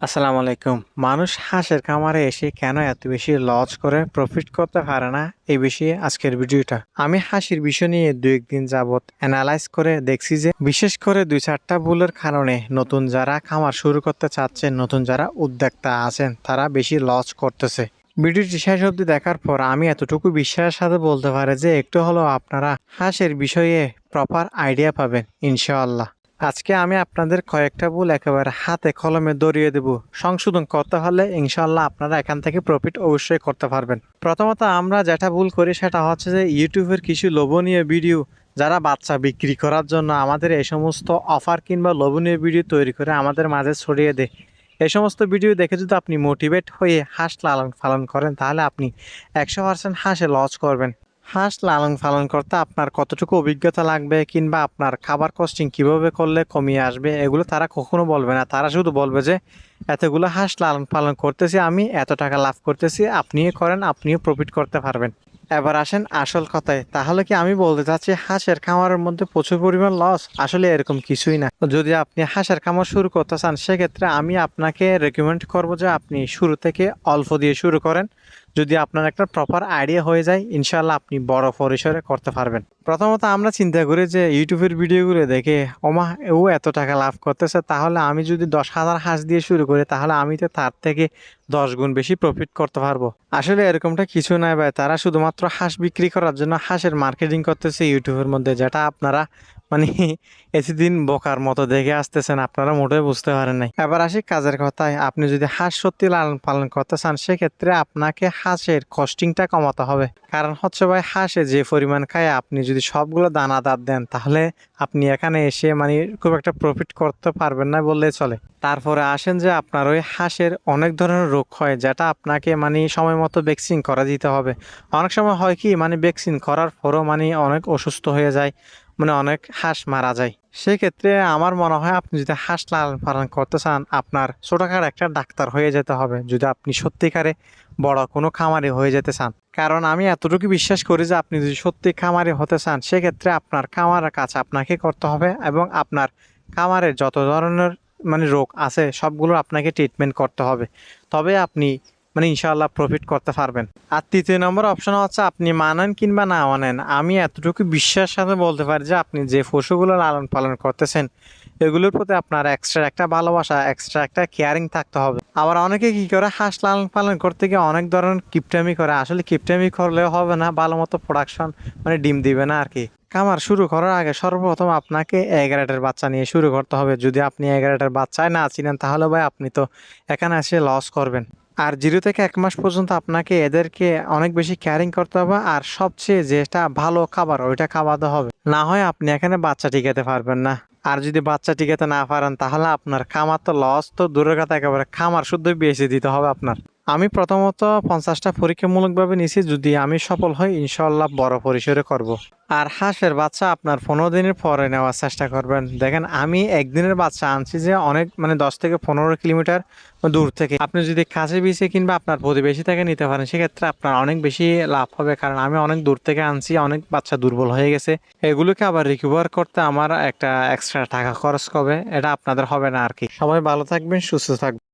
আসসালামু আলাইকুম। মানুষ হাঁসের খামারে এসে কেন এত বেশি লস করে প্রফিট করতে পারে না? এই বিষয়ে আজকের ভিডিওটা। আমি হাসির বিষয় নিয়ে দু একদিন যাবত অ্যানালাইজ করে দেখছি যে, বিশেষ করে দুই চারটা ভুলের কারণে নতুন যারা খামার শুরু করতে চাচ্ছেন, নতুন যারা উদ্যোক্তা আছেন, তারা বেশি লস করতেছে। ভিডিওটি শেষ অবধি দেখার পর আমি এতটুকু বিশ্বাসের সাথে বলতে পারি যে, একটু হলেও আপনারা হাঁসের বিষয়ে প্রপার আইডিয়া পাবেন, ইনশাআল্লাহ। আজকে আমি আপনাদের কয়েকটা ভুল একেবারে হাতে কলমে দড়িয়ে দেব। সংশোধন করতে হলে ইনশাল্লাহ আপনারা এখান থেকে প্রফিট অবশ্যই করতে পারবেন। প্রথমত আমরা যেটা ভুল করি সেটা হচ্ছে যে ইউটিউবের কিছু লোভনীয় ভিডিও যারা বাচ্চা বিক্রি করার জন্য আমাদের এই সমস্ত অফার কিংবা লোভনীয় ভিডিও তৈরি করে আমাদের মাঝে ছড়িয়ে দেয়। এই সমস্ত ভিডিও দেখে যদি আপনি মোটিভেট হয়ে হাঁস লালন পালন করেন তাহলে আপনি একশো পার্সেন্ট হাঁসে লস করবেন। হাঁস লালন পালন করতে আপনার কতটুকু অভিজ্ঞতা লাগবে কিংবা আপনার খাবার কস্টিং কীভাবে করলে কমিয়ে আসবে, এগুলো তারা কখনো বলবে না। তারা শুধু বলবে যে, এতগুলো হাঁস লালন পালন করতেছি আমি, এত টাকা লাভ করতেছি, আপনিও করেন, আপনিও প্রফিট করতে পারবেন। এবার আসেন আসল কথায়। তাহলে কি আমি বলতে চাচ্ছি, হাঁসের খামারের মধ্যে প্রচুর পরিমাণ লস? আসলে এরকম কিছুই না। যদি আপনি হাঁসের খামার শুরু করতে চান, সেক্ষেত্রে আমি আপনাকে রেকমেন্ড করব যে আপনি শুরু থেকে অল্প দিয়ে শুরু করেন। যদি আপনার একটা প্রপার আইডিয়া হয়ে যায় ইনশাল্লাহ আপনি বড় পরিসরে করতে পারবেন। প্রথমত আমরা চিন্তা করি যে ইউটিউবের ভিডিওগুলো দেখে, ওমা, ও এত টাকা লাভ করতেছে, তাহলে আমি যদি দশ হাজার হাঁস দিয়ে শুরু করি, তাহলে আমি তো তার থেকে দশ গুণ বেশি প্রফিট করতে পারব। আসলে এরকমটা কিছু নাই ভাই, তারা শুধুমাত্র হাঁস বিক্রি করার জন্য হাঁসের মার্কেটিং করতেছে ইউটিউবের মধ্যে, যেটা আপনারা মানে এতদিন বোকার মতো দেখে আসতেছেন, আপনারা মোটেই বুঝতে পারেন নাই। এবার আসি কাজের কথায়। আপনি যদি হাঁস সত্যি লালন পালন করতে চান, সেক্ষেত্রে আপনাকে হাঁসের কস্টিংটা কমাতে হবে। কারণ হচ্ছে ভাই, হাঁসে যে পরিমাণ খায়, আপনি যদি সবগুলো দানাদার দেন, তাহলে আপনি এখানে এসে মানে খুব একটা প্রফিট করতে পারবেন না বললে চলে। তারপরে আসেন যে আপনার ওই হাঁসের অনেক ধরনের রোগ হয়, যেটা আপনাকে মানে সময় মতো ভ্যাকসিন করা দিতে হবে। অনেক সময় হয় কি মানে ভ্যাকসিন করার পরও মানে অনেক অসুস্থ হয়ে যায়। মানে অনেক হাঁস মারা যায়। সেক্ষেত্রে আমার মনে হয় আপনি যদি হাঁস লালন পালন করতে চান, আপনার ছোটখাটো একটা ডাক্তার হয়ে যেতে হবে। যদি আপনি সত্যিকারে বড় কোনো খামারি হয়ে যেতে চান। কারণ আমি এতটুকু বিশ্বাস করি যে আপনি যদি সত্যি খামারি হতে চান, সেক্ষেত্রে আপনার খামারের কাজ আপনাকে করতে হবে এবং আপনার খামারের যত ধরনের মানে রোগ আছে, সবগুলো আপনাকে ট্রিটমেন্ট করতে হবে। তবে আপনি মানে ইনশাআল্লাহ প্রফিট করতে পারবেন। আর তৃতীয় নম্বর অপশন হচ্ছে আপনি মানেন কিংবা না মানেন। আমি এতটুকু বিশ্বাসের সাথে বলতে পারি যে আপনি যে পশুগুলো লালন পালন করতেছেন, এগুলোর প্রতি আপনার এক্সট্রা একটা ভালোবাসা এক্সট্রা একটা কেয়ারিং থাকতে হবে। আবার অনেকে কি করে, হাঁস লালন পালন করতে গিয়ে অনেক ধরনের কিপটামি করে। আসলে কিপটামি করলেও হবে না, ভালো মতো প্রোডাকশন মানে ডিম দিবে না আর কি। খামার শুরু করার আগে সর্বপ্রথম আপনাকে এগারোটার বাচ্চা নিয়ে শুরু করতে হবে। যদি আপনি এগারোটার বাচ্চায় না চিনেন, তাহলে ভাই আপনি তো এখানে এসে লস করবেন। আর জিরো থেকে এক মাস পর্যন্ত আপনাকে এদেরকে অনেক বেশি কেয়ারিং করতে হবে আর সবচেয়ে যেটা ভালো খাবার, ওইটা খাওয়াতে হবে। না হয় আপনি এখানে বাচ্চা টিকাতে পারবেন না। আর যদি বাচ্চা টিকাতে না পারেন, তাহলে আপনার খামার তো লস তো দূরের কথা, একেবারে খামার শুদ্ধ বেশি দিতে হবে আপনার। আমি প্রথমত পঞ্চাশটা পরীক্ষামূলকভাবে নিছি, যদি আমি সফল হই ইনশাল্লাহ বড় পরিসরে করব। আর হাঁসের বাচ্চা আপনার পনেরো দিনের পরে নেওয়ার চেষ্টা করবেন। দেখেন, আমি একদিনের বাচ্চা আনছি যে অনেক মানে দশ থেকে পনেরো কিলোমিটার দূর থেকে। আপনি যদি কাছে বিছে কিংবা আপনার প্রতিবেশী থেকে নিতে পারেন, সেক্ষেত্রে আপনার অনেক বেশি লাভ হবে। কারণ আমি অনেক দূর থেকে আনছি, অনেক বাচ্চা দুর্বল হয়ে গেছে। এগুলোকে আবার রিকভার করতে আমার একটা এক্সট্রা টাকা খরচ হবে। এটা আপনাদের হবে না আর কি। সবাই ভালো থাকবেন, সুস্থ থাকবেন।